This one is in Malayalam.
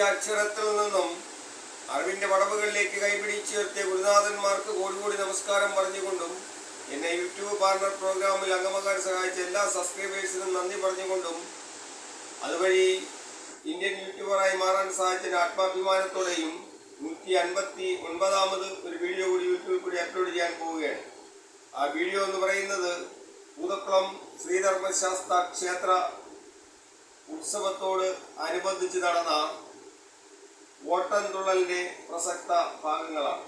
ആദ്യാക്ഷരത്തിൽ നിന്നും അറിവിന്റെ കൈപിടിച്ചു കൈപിടിച്ചുയർത്തിയ ഗുരുനാഥന്മാർക്ക് കോടി നമസ്കാരം പറഞ്ഞുകൊണ്ടും എന്നെ യൂട്യൂബ് പാർട്ണർ പ്രോഗ്രാമിൽ അംഗമാകാൻ സഹായിച്ച എല്ലാ സബ്സ്ക്രൈബേഴ്സിനും നന്ദി പറഞ്ഞുകൊണ്ടും അതുവഴി ഇന്ത്യൻ യൂട്യൂബറായി മാറാൻ സഹായിച്ച ആത്മാഭിമാനത്തോടെയും നൂറ്റി അൻപത്തി ഒൻപതാമത് ഒരു വീഡിയോ കൂടി യൂട്യൂബിൽ കൂടി അപ്ലോഡ് ചെയ്യാൻ പോവുകയാണ്. ആ വീഡിയോ എന്ന് പറയുന്നത് പൂതക്കുളം ശ്രീധർമ്മശാസ്ത്ര ക്ഷേത്ര ഉത്സവത്തോട് അനുബന്ധിച്ച് നടന്ന ഓട്ടൻതുള്ളലിന്റെ പ്രസക്ത ഭാഗങ്ങളാണ്.